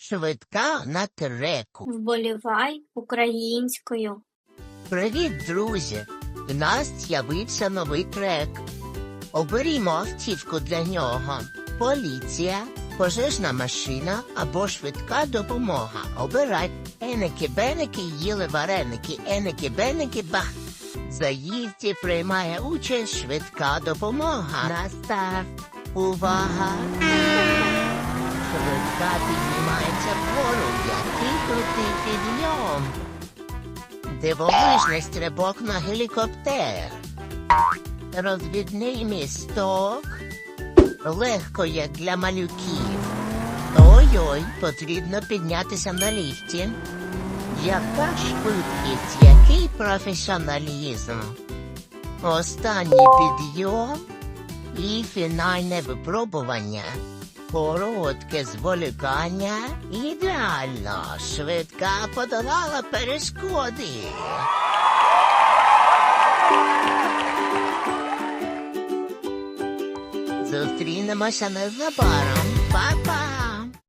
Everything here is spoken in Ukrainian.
Швидка на треку. Вболівай українською. Привіт, друзі! У нас з'явився новий трек. Оберімо автівку для нього. Поліція, пожежна машина або швидка допомога. Обирай. Еники-беники їли вареники, еники-беники бах. В Заїзді приймає участь швидка допомога. На старт. Увага! Підйом. Дивовижний стрибок на гелікоптер. Розвідний місток. Легко як для малюків. Ой-ой, потрібно піднятися на ліфті. Яка швидкість, який професіоналізм. Останній підйом і фінальне випробування. Коротке зволікання ідеально швидка подолала перешкоди. Зустрінемося незабаром. Па-па!